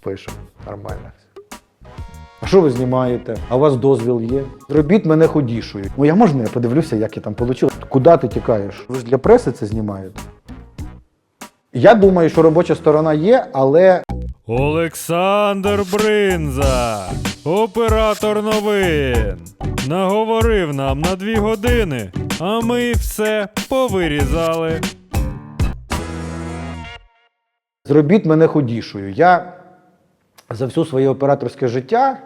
Пише. Нормально. А що ви знімаєте? А у вас дозвіл є? Робіть мене худішою. Ну я можна, я подивлюся, як я там вийшло. Куди ти тікаєш? Ви ж для преси це знімаєте? Я думаю, що робоча сторона є, але Олександр Бринза, оператор новин. Наговорив нам на дві години, а ми все повирізали. зробіть мене худішою. Я за всю своє операторське життя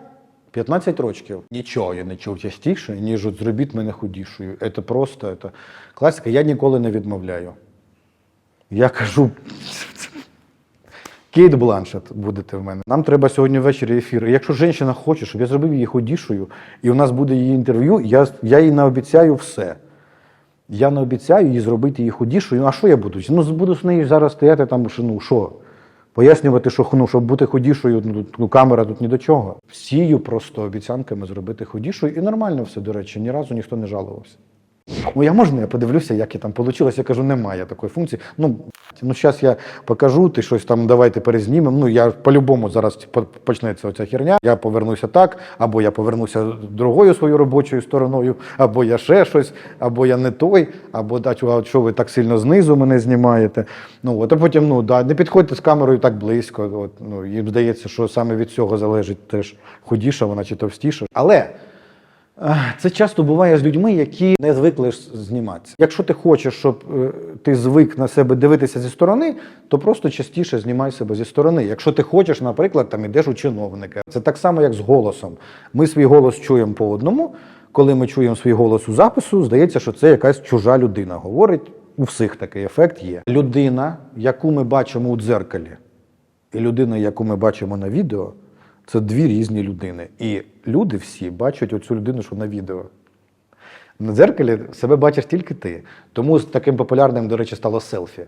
15 років нічого я не чув частіше, ніж от зробіть мене худішою. Це просто це класика. Я ніколи не відмовляю. Я кажу. Кейт Бланшет будете в мене. Нам треба сьогодні ввечері ефір. Якщо жінка хоче, щоб я зробив її худішою, і у нас буде її інтерв'ю, я, я їй наобіцяю все. Я не обіцяю їй зробити її худішою. А що я буду? Ну, буду з нею зараз стояти там, що, ну що? Пояснювати, що ну, щоб бути худішою, ну, ну камера тут ні до чого. Сію просто обіцянками зробити худішою. І нормально все, до речі, ні разу ніхто не жалувався. Ну, я можна, я подивлюся, як я там вийшло. Я кажу, немає такої функції. Ну, ну зараз я покажу, ти щось там давайте перезнімемо. Ну, я по-любому зараз почнеться оця херня. Я повернуся так, або я повернуся другою своєю робочою стороною, або я ще щось, або я не той, або а що ви так сильно знизу мене знімаєте. Ну, от, а потім, ну, да, не підходьте з камерою так близько. От, ну, їм здається, що саме від цього залежить теж худіша вона чи товстіша. Але Це часто буває з людьми, які не звикли зніматися. Якщо ти хочеш, щоб е, ти звик на себе дивитися зі сторони, то просто частіше знімай себе зі сторони. Якщо ти хочеш, наприклад, там ідеш у чиновника. Це так само, як з голосом. Ми свій голос чуємо по одному. Коли ми чуємо свій голос у запису, здається, що це якась чужа людина говорить. У всіх такий ефект є. Людина, яку ми бачимо у дзеркалі, і людина, яку ми бачимо на відео, це дві різні людини. І люди всі бачать оцю людину, що на відео. На дзеркалі себе бачиш тільки ти. Тому з таким популярним, до речі, стало селфі.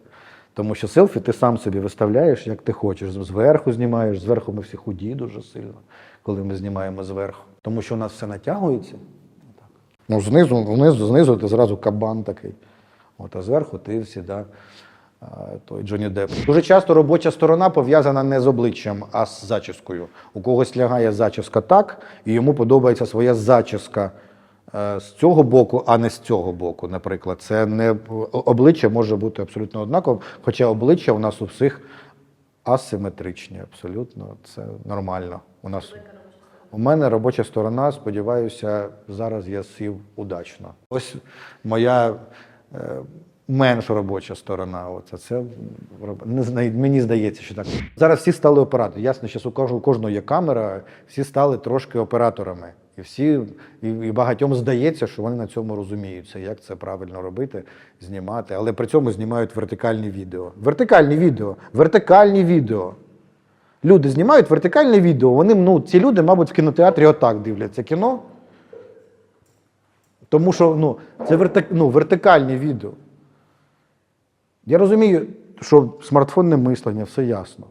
Тому що селфі ти сам собі виставляєш, як ти хочеш. Зверху знімаєш, зверху ми всі худі дуже сильно, коли ми знімаємо зверху. Тому що у нас все натягується. Ну, знизу, знизу, знизу ти зразу кабан такий. От, а зверху ти всі, да, той Джонні Депп. Дуже часто робоча сторона пов'язана не з обличчям, а з зачіскою. У когось лягає зачіска так, і йому подобається своя зачіска е, з цього боку, а не з цього боку. Наприклад, це не обличчя може бути абсолютно однаковим, хоча обличчя у нас у всіх асиметричні, абсолютно. Це нормально. У нас у мене робоча сторона, сподіваюся, зараз я сів удачно. Ось моя е, менш робоча сторона. Оце це не мені здається, що так. Зараз всі стали операторами. Ясно, що у кожного, кожного є камера, всі стали трошки операторами. І всі, і, і багатьом здається, що вони на цьому розуміються, як це правильно робити, знімати. Але при цьому знімають вертикальні відео. Вертикальні відео, вертикальні відео. Люди знімають вертикальне відео. Вони, ну, ці люди, мабуть, в кінотеатрі отак дивляться кіно. Тому що ну, це вертик, ну, вертикальні відео. Я розумію, що смартфонне мислення, все ясно.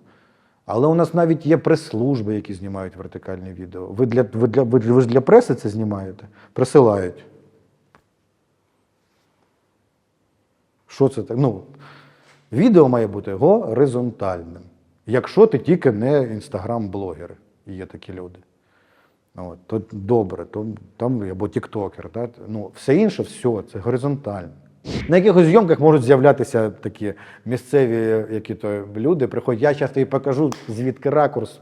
Але у нас навіть є прес-служби, які знімають вертикальні відео. Ви, для, ви, для, ви, ж для преси це знімаєте? Присилають. Що це так? Ну, відео має бути горизонтальним. Якщо ти тільки не інстаграм-блогер, є такі люди. От, то добре, то там або тіктокер. Ну, все інше, все, це горизонтально. На якихось зйомках можуть з'являтися такі місцеві які то люди. Приходять, я часто і покажу, звідки ракурс,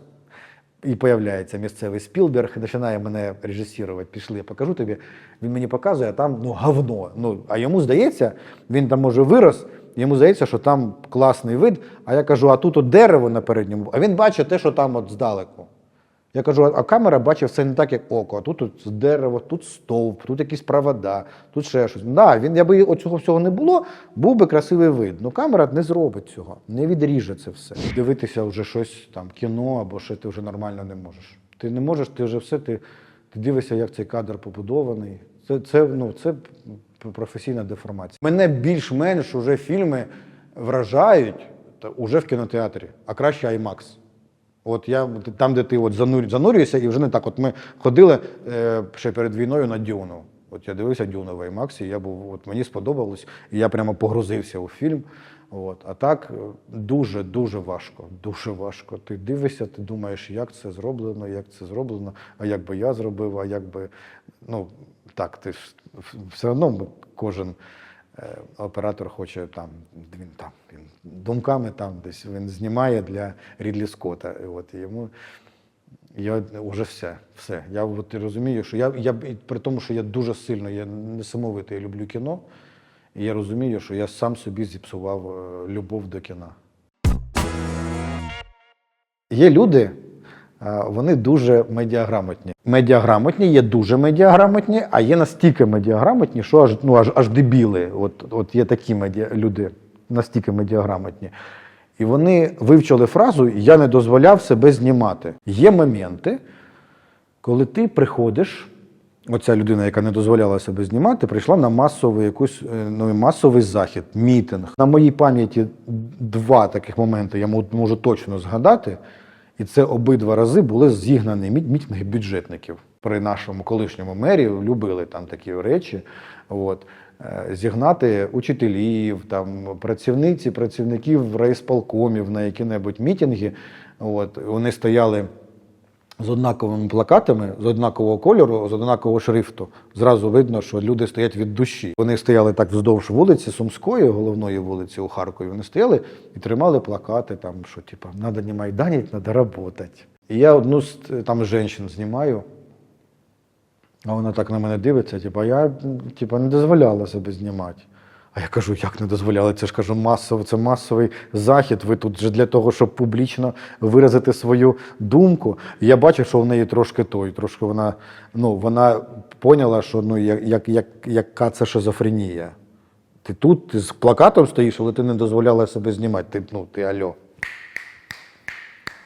і появляється місцевий Спілберг, починає мене режисувати. Пішли, я покажу тобі. Він мені показує, а там ну, говно. Ну, а йому здається, він там може вирос, йому здається, що там класний вид. А я кажу, а тут от дерево на передньому, а він бачить те, що там от здалеку. Я кажу, а камера бачить все не так, як око. Тут, тут дерево, тут стовп, тут якісь провода, тут ще щось. Да, він, якби оцього всього не було, був би красивий вид. Ну камера не зробить цього, не відріже це все. Дивитися вже щось там, кіно або що ти вже нормально не можеш. Ти не можеш, ти вже все, ти, ти дивишся, як цей кадр побудований. Це, це, ну, це професійна деформація. Мене більш-менш уже фільми вражають та, уже в кінотеатрі, а краще IMAX. От я там, де ти от занурю, занурюєшся, і вже не так. От ми ходили е, ще перед війною на Дюну. От я дивився Дюну в IMAX, і я був, от мені сподобалось, і я прямо погрузився у фільм. От. А так е, дуже дуже важко. Дуже важко. Ти дивишся, ти думаєш, як це зроблено, як це зроблено, а як би я зробив, а як би. Ну так, ти ж все одно кожен оператор хоче там, він там він думками там десь він знімає для Рідлі Скотта. От йому я вже все. все. Я от розумію, що я, я при тому, що я дуже сильно, я несамовито люблю кіно, і я розумію, що я сам собі зіпсував е, любов до кіна. Є люди, вони дуже медіаграмотні. Медіаграмотні є дуже медіаграмотні, а є настільки медіаграмотні, що аж, ну, аж, аж дебіли. От, от є такі медіа, люди, настільки медіаграмотні. І вони вивчили фразу Я не дозволяв себе знімати. Є моменти, коли ти приходиш, оця людина, яка не дозволяла себе знімати, прийшла на масовий якусь е, ну, масовий захід, мітинг. На моїй пам'яті два таких моменти я можу точно згадати. І це обидва рази були зігнані мі- мітинги бюджетників. При нашому колишньому мері любили там такі речі. От. Е, Зігнати учителів, там, працівниці, працівників райсполкомів на які-небудь мітинги. От. Вони стояли з однаковими плакатами, з однакового кольору, з однакового шрифту. Зразу видно, що люди стоять від душі. Вони стояли так вздовж вулиці Сумської, головної вулиці у Харкові. Вони стояли і тримали плакати, там, що типу, треба не майданити, треба працювати. І я одну з там жінок знімаю, а вона так на мене дивиться, типу, я типу, не дозволяла себе знімати. А я кажу, як не дозволяли? Це ж кажу, масово, це масовий захід. Ви тут же для того, щоб публічно виразити свою думку. І я бачив, що в неї трошки той, трошки вона, ну, вона поняла, що ну, як, як, як, яка це шизофренія. Ти тут ти з плакатом стоїш, але ти не дозволяла себе знімати. Ти, ну, ти альо.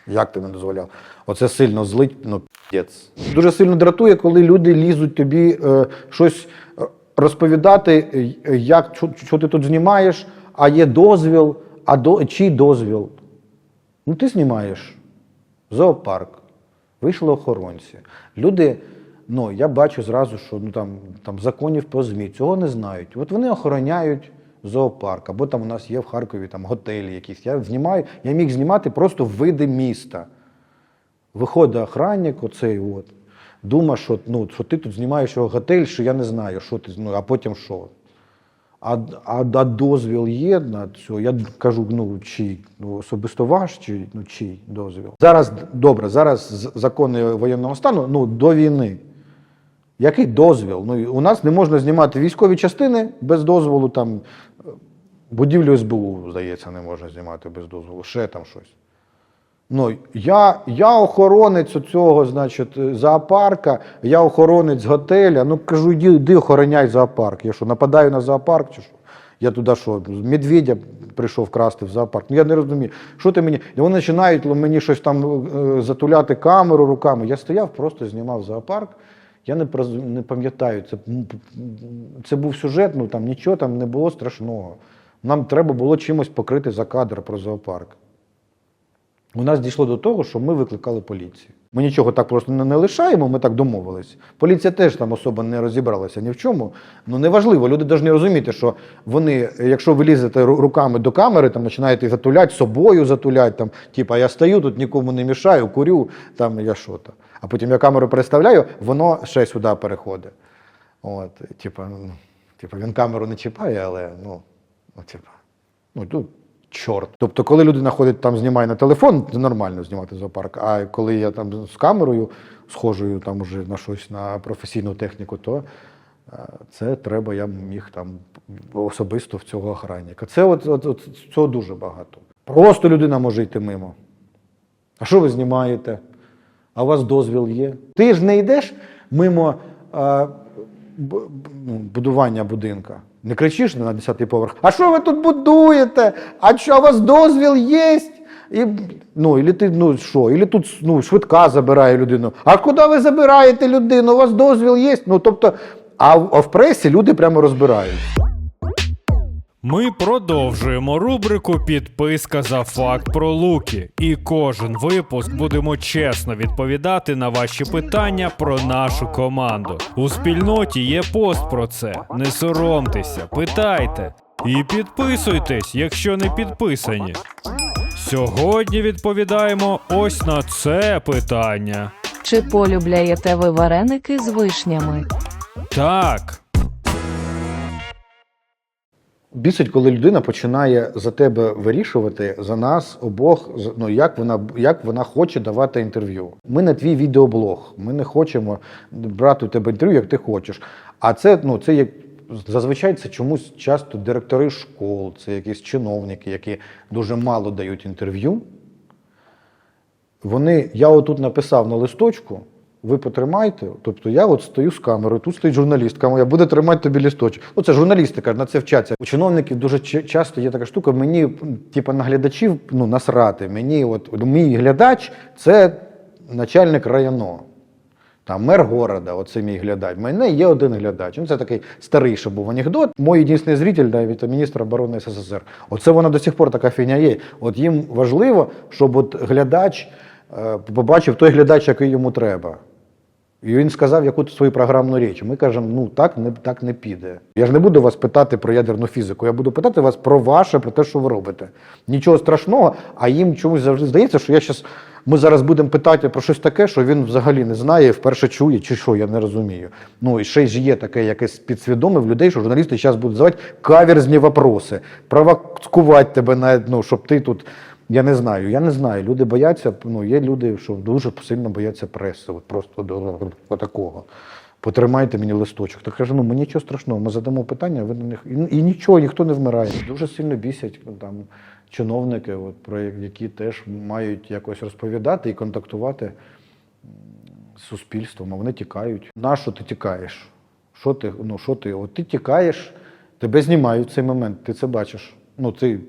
Як ти не дозволяв? Оце сильно злить, ну п'єць. Дуже сильно дратує, коли люди лізуть тобі е, щось е, розповідати, е, як, що, ти тут знімаєш, а є дозвіл, а до, чий дозвіл? Ну, ти знімаєш зоопарк, вийшли охоронці. Люди, ну, я бачу зразу, що ну, там, там законів по ЗМІ, цього не знають. От вони охороняють зоопарк, або там у нас є в Харкові там, готелі якісь. Я знімаю, я міг знімати просто види міста. Виходить охранник, оцей от, думає, що, ну, що ти тут знімаєш його готель, що я не знаю, що ти, ну, а потім що. А, а, а дозвіл є на це? Я кажу, ну чий? Ну, особисто ваш чи ну, чий дозвіл? Зараз добре, зараз закони воєнного стану ну, до війни. Який дозвіл? Ну, у нас не можна знімати військові частини без дозволу. Там, будівлю СБУ, здається, не можна знімати без дозволу, ще там щось. Ну, я, я охоронець цього, зоопарка, я охоронець готеля. Ну кажу, йди, йди охороняй зоопарк. Я що, нападаю на зоопарк чи що? Я туди що, медведя прийшов красти в зоопарк. Ну я не розумію, що ти мені. І вони починають мені щось там е, затуляти камеру руками. Я стояв, просто знімав зоопарк. Я не, не пам'ятаю, це, це був сюжет, ну там нічого там не було страшного. Нам треба було чимось покрити за кадр про зоопарк. У нас дійшло до того, що ми викликали поліцію. Ми нічого так просто не, лишаємо, ми так домовились. Поліція теж там особо не розібралася ні в чому. Ну неважливо, люди повинні розуміти, що вони, якщо ви лізете руками до камери, там починаєте затуляти, собою затуляти, там, типа я стою тут, нікому не мішаю, курю, там я що то. А потім я камеру переставляю, воно ще сюди переходить. От, типа, ну, типа, він камеру не чіпає, але ну, ну типа, ну тут чорт. Тобто, коли людина ходить там, знімає на телефон, це нормально знімати зоопарк. А коли я там з камерою схожою там уже на щось на професійну техніку, то е, це треба, я міг там особисто в цього охранника. Це от, от, от цього дуже багато. Просто людина може йти мимо. А що ви знімаєте? А у вас дозвіл є? Ти ж не йдеш мимо а, б- ну, будування будинка. Не кричиш на 10-й поверх. А що ви тут будуєте? А що у вас дозвіл є? І, ну, і ти, ну що, і тут ну, швидка забирає людину. А куди ви забираєте людину? У вас дозвіл є? Ну, тобто, а а в пресі люди прямо розбирають. Ми продовжуємо рубрику Підписка за факт про луки. І кожен випуск будемо чесно відповідати на ваші питання про нашу команду. У спільноті є пост про це. Не соромтеся, питайте. І підписуйтесь, якщо не підписані. Сьогодні відповідаємо ось на це питання. Чи полюбляєте ви вареники з вишнями? Так, Бісить, коли людина починає за тебе вирішувати за нас обох, ну як вона як вона хоче давати інтерв'ю. Ми на твій відеоблог. Ми не хочемо брати у тебе інтерв'ю, як ти хочеш. А це ну це як зазвичай це чомусь часто директори школ, це якісь чиновники, які дуже мало дають інтерв'ю. Вони, я отут написав на листочку, ви потримайте. Тобто я от стою з камерою, тут стоїть журналістка моя, буде тримати тобі листочок. Ну це журналістика, на це вчаться. У чиновників дуже часто є така штука. Мені, типу, на глядачів ну, насрати. Мені, от мій глядач це начальник району. Там мер города, оце мій глядач. У мене є один глядач. Ну, це такий старий ще був анекдот. Мой єдиний зритель, навіть міністр оборони СССР. Оце вона до сих пор така фігня є. От їм важливо, щоб от глядач побачив той глядач, який йому треба. І він сказав якусь свою програмну річ. Ми кажемо, ну так не так не піде. Я ж не буду вас питати про ядерну фізику, я буду питати вас про ваше, про те, що ви робите. Нічого страшного, а їм чомусь завжди здається, що я щас, ми зараз будемо питати про щось таке, що він взагалі не знає, вперше чує, чи що, я не розумію. Ну і ще ж є таке якесь підсвідоме в людей, що журналісти зараз будуть задавати каверзні вопроси, провокувати тебе на ну, щоб ти тут. Я не знаю, я не знаю. Люди бояться, ну є люди, що дуже сильно бояться преси. От просто до, до такого. Потримайте мені листочок. Так кажу, ну мені нічого страшного, ми задамо питання, ви на них і, і нічого, ніхто не вмирає. Дуже сильно бісять ну, там чиновники, от, про які теж мають якось розповідати і контактувати з суспільством, а вони тікають. На що ти тікаєш? Що ти? Ну що ти? От ти тікаєш, тебе знімають в цей момент, ти це бачиш. Ну, ти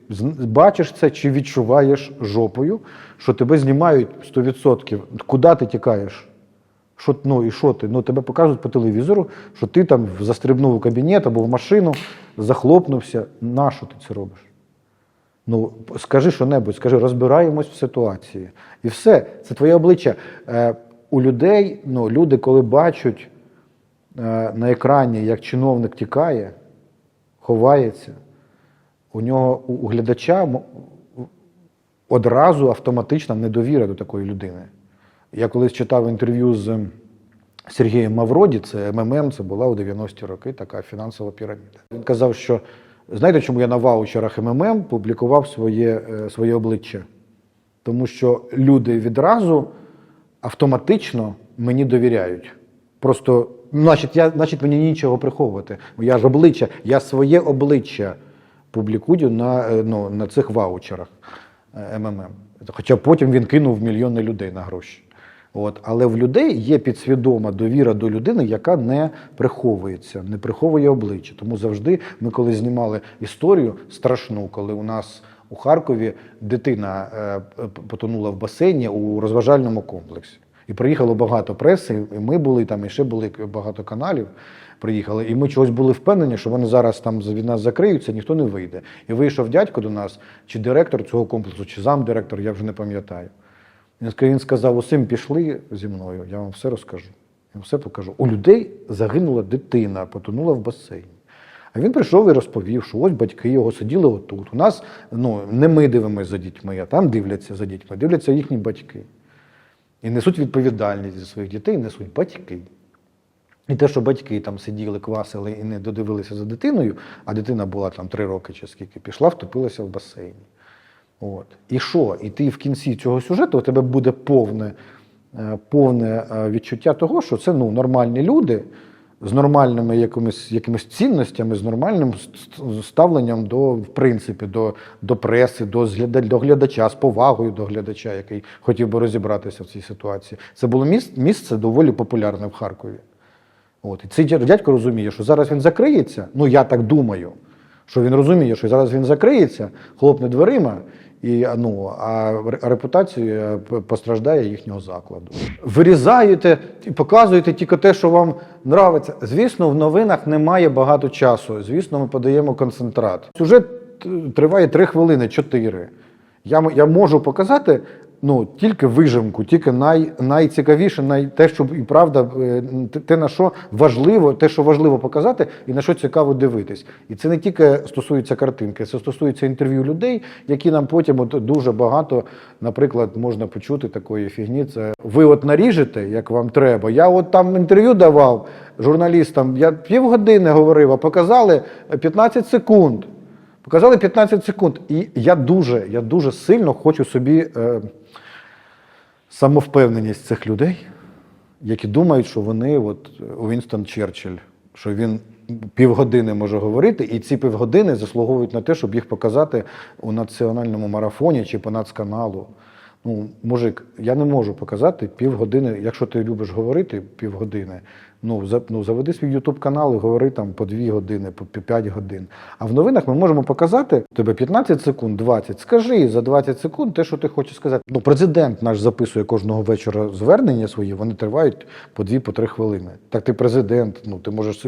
бачиш це чи відчуваєш жопою, що тебе знімають 100%. Куди ти тікаєш? Що, ну і що ти? Ну, тебе покажуть по телевізору, що ти там застрибнув у кабінет або в машину, захлопнувся. На що ти це робиш? Ну, скажи що-небудь, скажи, розбираємось в ситуації. І все, це твоє обличчя. Е, у людей, ну, люди, коли бачать е, на екрані, як чиновник тікає, ховається, у нього у, глядача одразу автоматична недовіра до такої людини. Я колись читав інтерв'ю з Сергієм Мавроді, це МММ, це була у 90-ті роки така фінансова піраміда. Він казав, що знаєте, чому я на ваучерах МММ публікував своє, е, своє обличчя? Тому що люди відразу автоматично мені довіряють. Просто, значить, я, значить, мені нічого приховувати. Я ж обличчя, я своє обличчя публікую на, е, ну, на цих ваучерах е, МММ. Хоча потім він кинув мільйони людей на гроші. От. Але в людей є підсвідома довіра до людини, яка не приховується, не приховує обличчя. Тому завжди ми, коли знімали історію страшну, коли у нас у Харкові дитина е, потонула в басейні у розважальному комплексі. І приїхало багато преси, і ми були там, і ще були багато каналів. Приїхали, і ми чогось були впевнені, що вони зараз там від нас закриються, ніхто не вийде. І вийшов дядько до нас, чи директор цього комплексу, чи замдиректор, я вже не пам'ятаю. Він сказав: усім пішли зі мною, я вам все розкажу. Я все покажу. У людей загинула дитина, потонула в басейні. А він прийшов і розповів, що ось батьки його сиділи отут. У нас ну, не ми дивимося за дітьми, а там дивляться за дітьми, дивляться їхні батьки. І несуть відповідальність за своїх дітей, несуть батьки. І те, що батьки там сиділи, квасили і не додивилися за дитиною, а дитина була там три роки чи скільки, пішла, втопилася в басейні. От. І що? І ти в кінці цього сюжету у тебе буде повне, е, повне е, відчуття того, що це ну, нормальні люди з нормальними якимись, якимись цінностями, з нормальним ставленням до, в принципі, до, до преси, до, до глядача, з повагою до глядача, який хотів би розібратися в цій ситуації. Це було місце, місце доволі популярне в Харкові. От. І цей дядько розуміє, що зараз він закриється. Ну, я так думаю, що він розуміє, що зараз він закриється, хлопне дверима, і, ну, а репутація постраждає їхнього закладу. Вирізаєте і показуєте тільки те, що вам нравиться. Звісно, в новинах немає багато часу. Звісно, ми подаємо концентрат. Сюжет е, триває 3 хвилини, 4. Я, я можу показати ну, тільки вижимку, тільки най, найцікавіше, най, те, що і правда, е, те- на що важливо, те, що важливо показати, і на що цікаво дивитись. І це не тільки стосується картинки, це стосується інтерв'ю людей, які нам потім от дуже багато, наприклад, можна почути такої фігні. Це ви от наріжете, як вам треба. Я от там інтерв'ю давав журналістам, я півгодини говорив, а показали 15 секунд. Показали 15 секунд. І я дуже, я дуже сильно хочу собі е, самовпевненість цих людей, які думають, що вони, от Вінстон Черчилль, що він півгодини може говорити, і ці півгодини заслуговують на те, щоб їх показати у національному марафоні чи по нацканалу. Ну, мужик, я не можу показати півгодини, якщо ти любиш говорити півгодини, ну, за, ну заведи свій Ютуб канал і говори там по 2 години, по 5 годин. А в новинах ми можемо показати тебе 15 секунд, 20. Скажи за 20 секунд те, що ти хочеш сказати. Ну, президент наш записує кожного вечора звернення свої, вони тривають по 2 по 3 хвилини. Так ти президент, ну ти можеш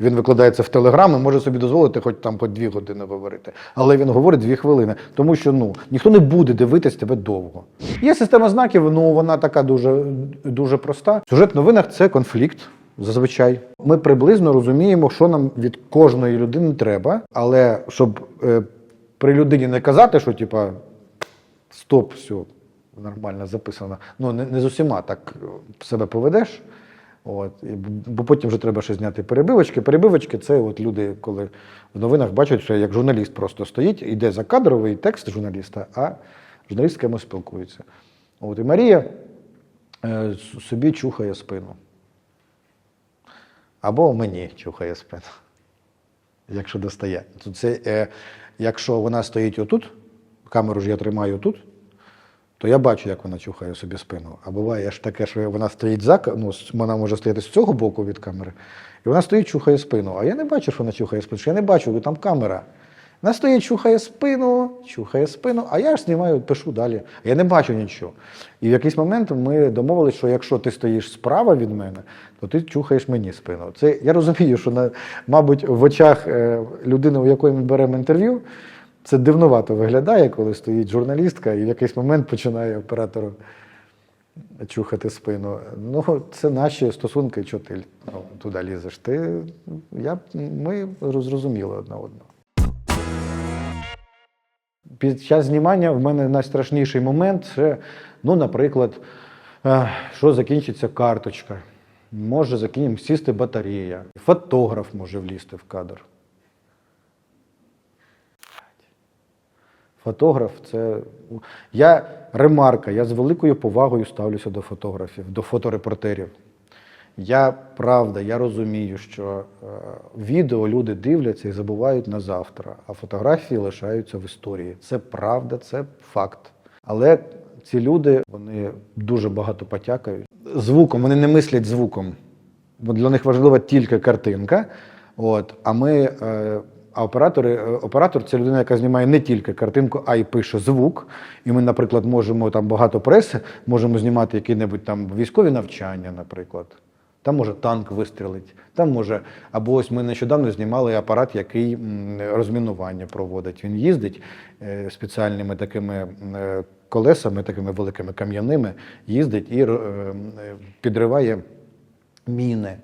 він викладається в телеграм і може собі дозволити хоч там по 2 години говорити. Але він говорить 2 хвилини, тому що ну ніхто не буде дивитись тебе довго. Є система знаків, ну вона така дуже, дуже проста. Сюжет в новинах це конфлікт. Зазвичай ми приблизно розуміємо, що нам від кожної людини треба, але щоб е, при людині не казати, що типа стоп, все нормально записано. Ну не, не з усіма так е, себе поведеш. От, бо потім вже треба ще зняти перебивочки. Перебивочки це от люди, коли в новинах бачать, що як журналіст просто стоїть, йде за кадровий текст журналіста, а журналіст з кимось спілкується. От, і Марія е, собі чухає спину. Або мені чухає спину, якщо достає. То це, е, якщо вона стоїть отут, камеру ж я тримаю тут, то я бачу, як вона чухає собі спину. А буває ж таке, що вона стоїть за ну, вона може стояти з цього боку від камери, і вона стоїть, чухає спину. А я не бачу, що вона чухає спину, що я не бачу, бо там камера. Стоїть, чухає спину, чухає спину, а я ж знімаю, пишу далі. Я не бачу нічого. І в якийсь момент ми домовилися, що якщо ти стоїш справа від мене, то ти чухаєш мені спину. Це я розумію, що на, мабуть, в очах е, людини, у якої ми беремо інтерв'ю, це дивнувато виглядає, коли стоїть журналістка і в якийсь момент починає оператору чухати спину. Ну, це наші стосунки, що ти ну, туди лізеш. Ти, я, ми зрозуміли одне одного. Під час знімання в мене найстрашніший момент це, ну, наприклад, е, що закінчиться карточка. Може закінчимо сісти батарея. Фотограф може влізти в кадр. Фотограф це. Я ремарка, я з великою повагою ставлюся до фотографів, до фоторепортерів. Я правда, я розумію, що е, відео люди дивляться і забувають на завтра, а фотографії лишаються в історії. Це правда, це факт. Але ці люди вони дуже багато потякають. Звуком, вони не мислять звуком. Бо для них важлива тільки картинка. От, а ми, е, а оператори, е, оператор це людина, яка знімає не тільки картинку, а й пише звук. І ми, наприклад, можемо там багато преси, можемо знімати які-небудь там військові навчання, наприклад. Там може танк вистрілить, там може. Або ось ми нещодавно знімали апарат, який розмінування проводить. Він їздить е, спеціальними такими е, колесами, такими великими кам'яними, їздить і е, підриває міни.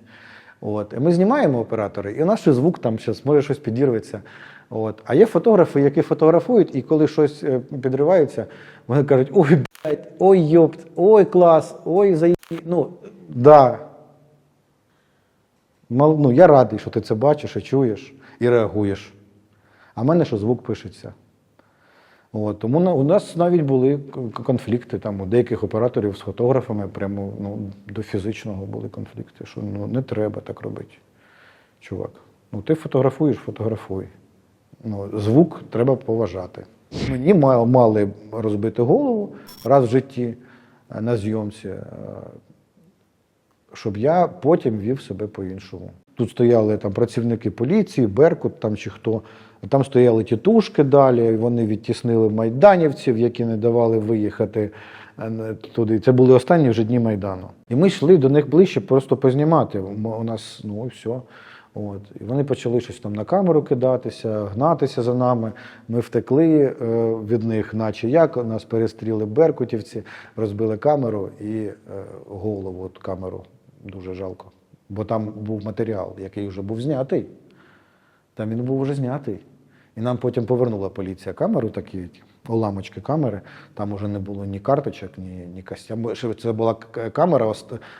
От. І ми знімаємо оператори, і ще звук там щас, може щось підірветься. От. А є фотографи, які фотографують, і коли щось підривається, вони кажуть: ой, блядь, ой, йопт, ой, клас, ой, заї. Ну, да. Ну, я радий, що ти це бачиш і чуєш і реагуєш. А в мене що звук пишеться. От, тому на- у нас навіть були конфлікти там, у деяких операторів з фотографами, прямо ну, до фізичного були конфлікти, що ну, не треба так робити. Чувак. Ну, ти фотографуєш, фотографуй. Ну, звук треба поважати. Мені ма- мали розбити голову раз в житті е, на зйомці, е, щоб я потім вів себе по-іншому. Тут стояли там працівники поліції, Беркут там чи хто. Там стояли тітушки далі, вони відтіснили майданівців, які не давали виїхати е, туди. Це були останні вже дні Майдану. І ми йшли до них ближче просто познімати. У нас, ну і все. От. І вони почали щось там на камеру кидатися, гнатися за нами. Ми втекли е, від них, наче як. Нас перестріли беркутівці, розбили камеру і е, голову от камеру. Дуже жалко. Бо там був матеріал, який вже був знятий. Там він був вже знятий. І нам потім повернула поліція камеру, такі уламочки камери. Там уже не було ні карточок, ні, ні костям. Це була камера,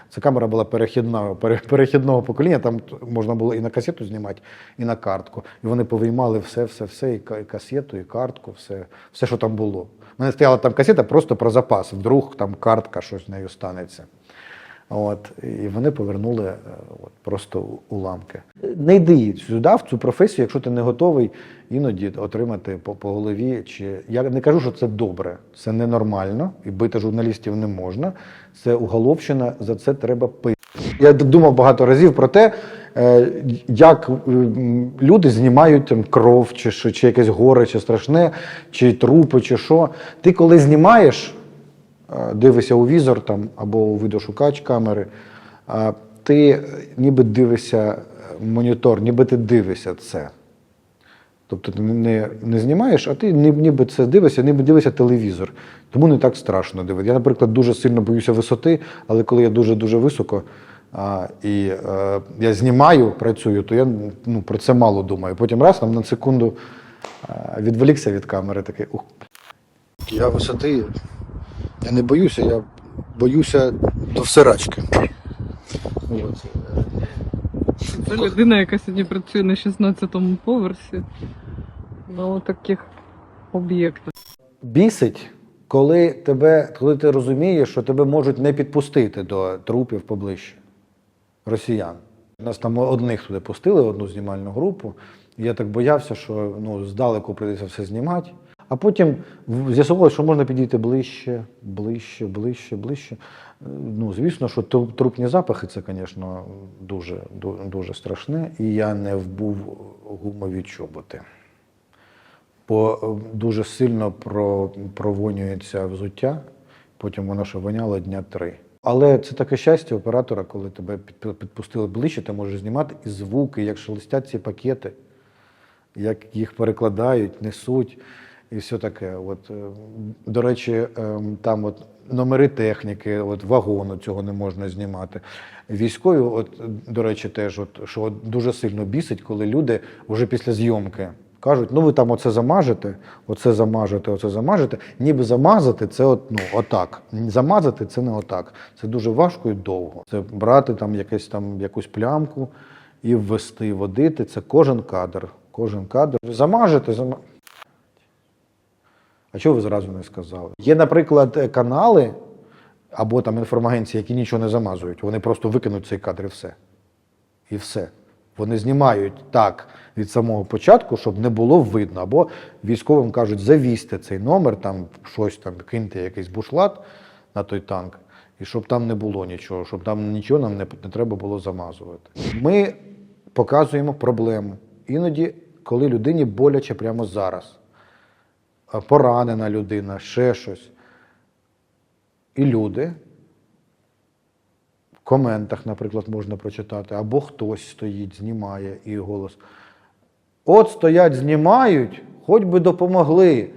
це камера була перехідна, перехідного покоління. Там можна було і на касету знімати, і на картку. І вони повиймали все, все, все, і ка- і касету, і картку, все, все, що там було. У мене стояла там касета просто про запас. Вдруг там картка, щось з нею станеться. От, і вони повернули е, от, просто уламки. Не йди сюди, в цю професію, якщо ти не готовий іноді отримати по, по голові. Чи я не кажу, що це добре, це ненормально, і бити журналістів не можна. Це уголовщина, за це треба пити. Я думав багато разів про те, е, як люди знімають там кров, чи, чи якесь горе, чи страшне, чи трупи, чи що. Ти коли знімаєш, е, дивишся у візор там, або у видошукач камери, а ти е, ніби дивишся е, монітор, ніби ти дивишся це. Тобто ти не, не знімаєш, а ти ніби це дивишся, ніби дивишся телевізор. Тому не так страшно дивитися. Я, наприклад, дуже сильно боюся висоти, але коли я дуже-дуже високо а, і е, я знімаю, працюю, то я ну, про це мало думаю. Потім раз там на секунду а, відволікся від камери, такий ух. Я висоти, я не боюся, я боюся до всерачки. От. Це людина, яка сьогодні працює на 16-му поверсі на таких об'єктах. бісить, коли, тебе, коли ти розумієш, що тебе можуть не підпустити до трупів поближче росіян. Нас там одних туди пустили, одну знімальну групу. І я так боявся, що ну, здалеку прийдеться все знімати. А потім з'ясувалося, що можна підійти ближче, ближче, ближче, ближче. Е, Ну, звісно, що трупні запахи це, звісно, дуже, дуже страшне. І я не вбув гумові чоботи бо е, дуже сильно провонюється взуття, потім воно ще воняло дня три. Але це таке щастя оператора, коли тебе підпустили ближче, ти можеш знімати і звуки, як шелестять ці пакети, як їх перекладають, несуть і все таке. От, е, до речі, ем, там от номери техніки, от вагону цього не можна знімати. Військові, от, до речі, теж, от, що от дуже сильно бісить, коли люди вже після зйомки кажуть, ну ви там оце замажете, оце замажете, оце замажете. Ніби замазати це от, ну, отак. Замазати це не отак. Це дуже важко і довго. Це брати там, якесь, там якусь плямку і ввести, водити. Це кожен кадр. Кожен кадр. Замажете, зама... А чого ви зразу не сказали? Є, наприклад, е, канали або там інформагенції, які нічого не замазують. Вони просто викинуть цей кадр і все. І все. Вони знімають так від самого початку, щоб не було видно. Або військовим кажуть, завісьте цей номер, там щось там, киньте якийсь бушлат на той танк, і щоб там не було нічого, щоб там нічого нам не, не треба було замазувати. Ми показуємо проблему. Іноді, коли людині боляче прямо зараз поранена людина, ще щось. І люди в коментах, наприклад, можна прочитати, або хтось стоїть, знімає і голос. От стоять, знімають, хоч би допомогли.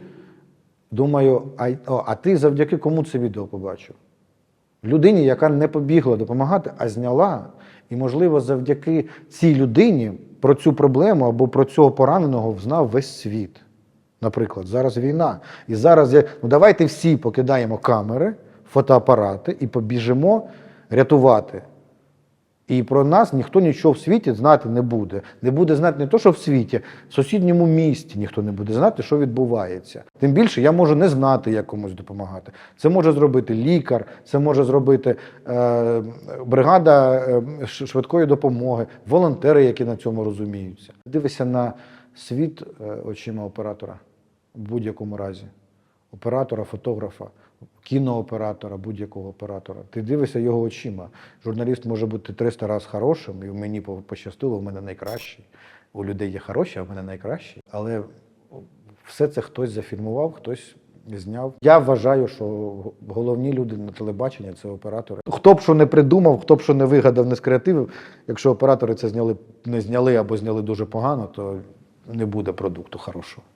Думаю, а, о, а ти завдяки кому це відео побачив? Людині, яка не побігла допомагати, а зняла. І, можливо, завдяки цій людині про цю проблему або про цього пораненого знав весь світ. Наприклад, зараз війна. І зараз я, ну давайте всі покидаємо камери, фотоапарати і побіжимо рятувати. І про нас ніхто нічого в світі знати не буде. Не буде знати не то, що в світі, в сусідньому місті ніхто не буде знати, що відбувається. Тим більше я можу не знати, як комусь допомагати. Це може зробити лікар, це може зробити е, бригада е, швидкої допомоги, волонтери, які на цьому розуміються. Дивися на світ е, очима оператора в будь-якому разі. Оператора, фотографа, кінооператора, будь-якого оператора. Ти дивишся його очима. Журналіст може бути 300 разів хорошим, і мені пощастило, в мене найкращий. У людей є хороші, а в мене найкращий. Але все це хтось зафільмував, хтось Зняв. Я вважаю, що головні люди на телебаченні це оператори. Хто б що не придумав, хто б що не вигадав, не скреативив, якщо оператори це зняли, не зняли або зняли дуже погано, то не буде продукту хорошого.